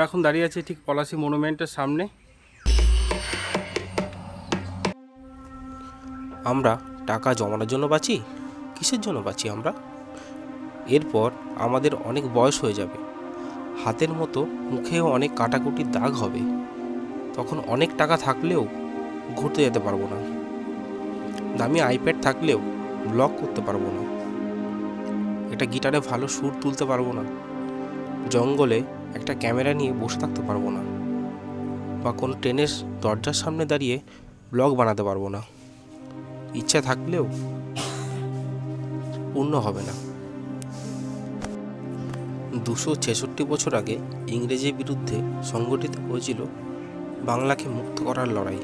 আমরা এখন দাঁড়িয়ে আছি ঠিক পলাশি মনুমেন্টের সামনে। আমরা টাকা জমানোর জন্য বাঁচি? কিসের জন্য বাঁচি আমরা? এরপর আমাদের অনেক বয়স হয়ে যাবে। হাতের মতো মুখেও অনেক কাটাকুটির দাগ হবে। তখন অনেক টাকা থাকলেও ঘুরতে যেতে পারব না। দামি আইপ্যাড থাকলেও ব্লগ করতে পারব না। একটা গিটারে ভালো সুর তুলতে পারব না। জঙ্গলে একটা ক্যামেরা নিয়ে বসে থাকতে পারব না। বা কোনো ট্রেনের দরজার সামনে দাঁড়িয়ে ব্লগ বানাতে পারব না। ইচ্ছা থাকলেও পূর্ণ হবে না। দুশো ছেষট্টি বছর আগে ইংরেজির বিরুদ্ধে সংগঠিত হয়েছিল বাংলাকে মুক্ত করার লড়াই।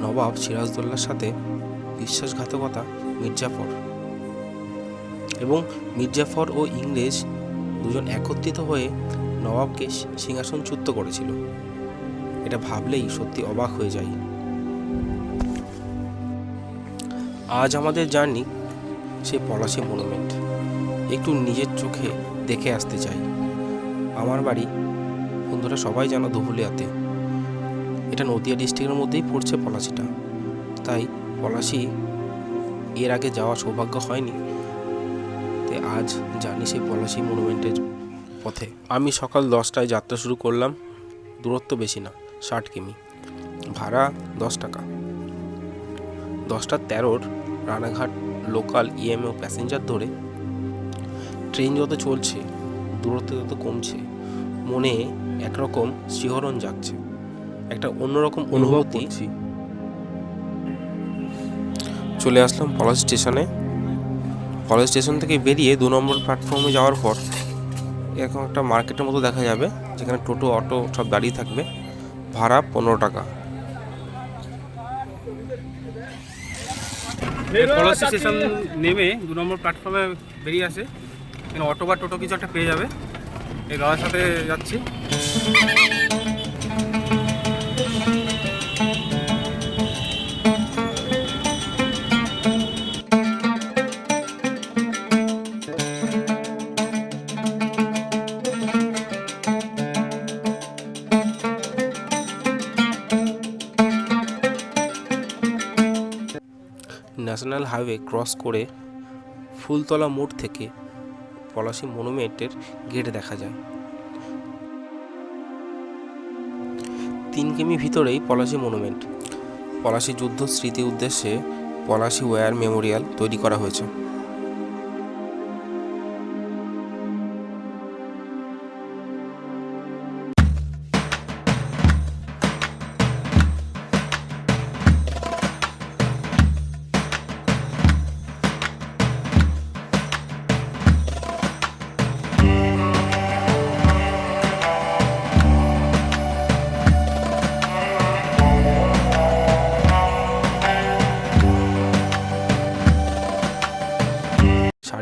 নবাব সিরাজদৌল্লার সাথে বিশ্বাসঘাতকতা মির্জাফর। এবং মির্জাফর ও ইংরেজ দুজন একত্রিত হয়ে নবাবকে সিংহাসনচ্যুত করেছিল। এটা ভাবলেই সত্যি অবাক হয়ে যায় আজ আমাদের জার্নি সে পলাশি মনুমেন্ট। একটু নিজের চোখে দেখে আসতে চাই। আমার বাড়ি, বন্ধুরা সবাই জানো ধুবুলিয়াতে। এটা নদিয়া ডিস্ট্রিক্টের মধ্যেই পড়ছে পলাশিটা। তাই পলাশি এর আগে যাওয়ার সৌভাগ্য হয়নি। তাই আজ জানি সেই পলাশি মনুমেন্টের পথে। আমি সকাল দশটায় যাত্রা শুরু করলাম। দূরত্ব বেশি না ষাট কিমি। ভাড়া দশ টাকা। দশটা তেরোর রানাঘাট লোকাল ইএমও প্যাসেঞ্জার ধরে ট্রেন যত চলছে দূরত্ব তত কমছে মনে একরকম শিহরণ জাগছে। একটা অন্যরকম অনুভূতি। চলে আসলাম পলাশ স্টেশনে। পলাশ স্টেশন থেকে বেরিয়ে দু নম্বর প্ল্যাটফর্মে যাওয়ার পর এরকম একটা মার্কেটের মতো দেখা যাবে, যেখানে টোটো, অটো সব দাঁড়িয়ে থাকবে। ভাড়া পনেরো টাকা। স্টেশন নেমে দু নম্বর প্ল্যাটফর্মে বেরিয়ে আসে। এখানে অটো বা টোটো কিছু একটা পেয়ে যাবে। এই দাদার সাথে যাচ্ছি। ন্যাশনাল হাইওয়ে ক্রস করে ফুলতলা মোড় থেকে পলাশী মনুমেন্টের গেট দেখা যায়। তিন কিমি ভিতরেই পলাশী মনুমেন্ট। পলাশী যুদ্ধ স্মৃতি উদ্দেশ্যে পলাশী ওয়ার মেমোরিয়াল তৈরি করা হয়েছে।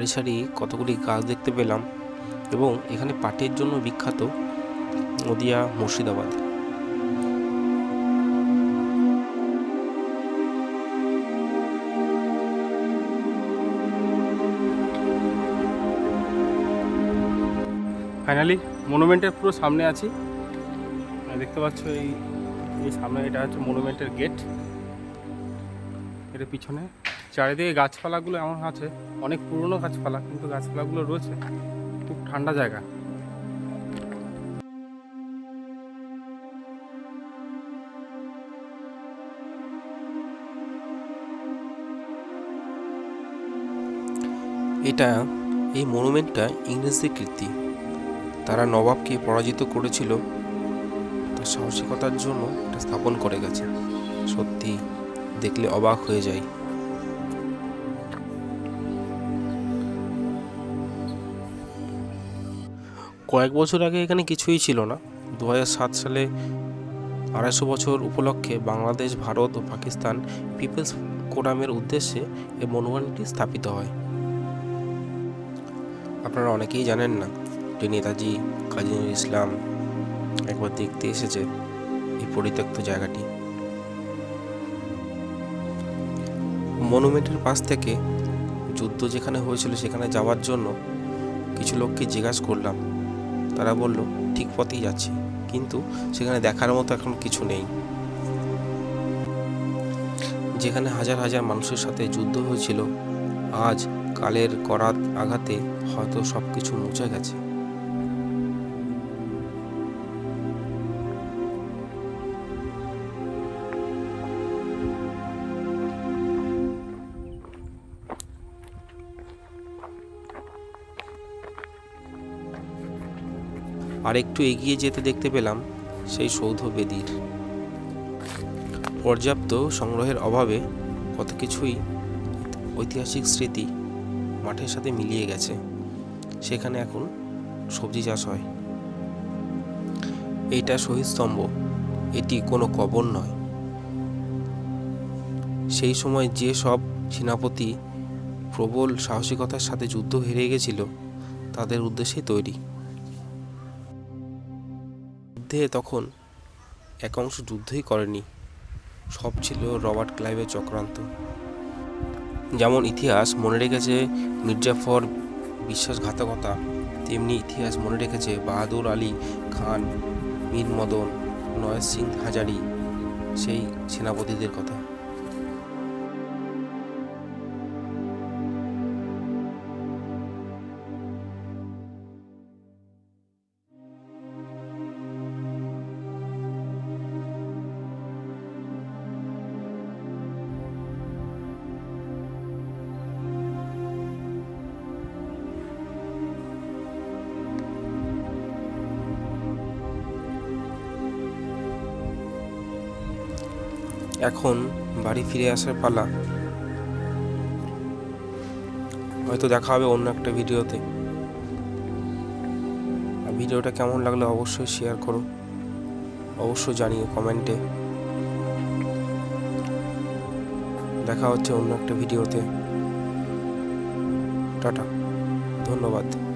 সারি সারি কতগুলি গাছ দেখতে পেলাম এবং এখানে পাটের জন্য বিখ্যাত নদিয়া মুর্শিদাবাদ। ফাইনালি মনুমেন্টের পুরো সামনে আছি। দেখতে পাচ্ছ এই সামনে এটা হচ্ছে মনুমেন্টের গেট এটা পিছনে। চারিদিকে গাছপালাগুলো এমন আছে, অনেক পুরনো গাছপালা, কিন্তু গাছপালাগুলো রয়েছে, খুব ঠান্ডা জায়গা। এটা এই মনুমেন্টটা ইংরেজদের কীর্তি। তারা নবাবকে পরাজিত করেছিল, তার সাহসিকতার জন্য এটা স্থাপন করে গেছে। সত্যি দেখলে অবাক হয়ে যায় কয়েক বছর আগে এখানে কিছুই ছিল না। দু সালে আড়াইশো বছর উপলক্ষে বাংলাদেশ, ভারত ও পাকিস্তান পিপলস কোরামের উদ্দেশ্যে এই মনুমেন্টটি স্থাপিত হয়। আপনারা অনেকেই জানেন না যে নেতাজি কাজী নজরুল ইসলাম একবার দেখতে এসেছে এই পরিত্যক্ত জায়গাটি। মনুমেন্টের পাশ থেকে যুদ্ধ যেখানে হয়েছিল সেখানে যাওয়ার জন্য কিছু লোককে জিজ্ঞাসা করলাম তারা বলল, ঠিক পথেই যাচ্ছি। কিন্তু সেখানে দেখার মতো এখন কিছু নেই। যেখানে হাজার হাজার মানুষের সাথে যুদ্ধ হয়েছিল, আজ কালের করাত আঘাতে হয়তো সব কিছু মুছে গেছে। আর একটু এগিয়ে যেতে দেখতে পেলাম সেই সৌধ বেদির। পর্যাপ্ত সংগ্রহের অভাবে কত কিছুই ঐতিহাসিক স্মৃতি মাঠের সাথে মিলিয়ে গেছে। সেখানে এখন সবজি চাষ হয়। এইটা শহীদ স্তম্ভ এটি কোনো কবর নয়। সেই সময় যে সব সেনাপতি প্রবল সাহসিকতার সাথে যুদ্ধ হেরে গেছিল, তাদের উদ্দেশ্যে তৈরি। যুদ্ধে তখন এক অংশ যুদ্ধই করেনি, সব ছিল রবার্ট ক্লাইভের চক্রান্ত। যেমন ইতিহাস মনে রেখেছে মির্জাফর বিশ্বাসঘাতকতা, তেমনি ইতিহাস মনে রেখেছে বাহাদুর আলী খান মীর মদন নয় সিং হাজারি, সেই সেনাপতিদের কথা। এখন বাড়ি ফিরে আসার পালা। হয়তো দেখা হবে অন্য একটা ভিডিওতে। আর ভিডিওটা কেমন লাগল অবশ্যই শেয়ার করো। অবশ্যই জানিও কমেন্টে। দেখা হচ্ছে অন্য একটা ভিডিওতে। টাটা, ধন্যবাদ।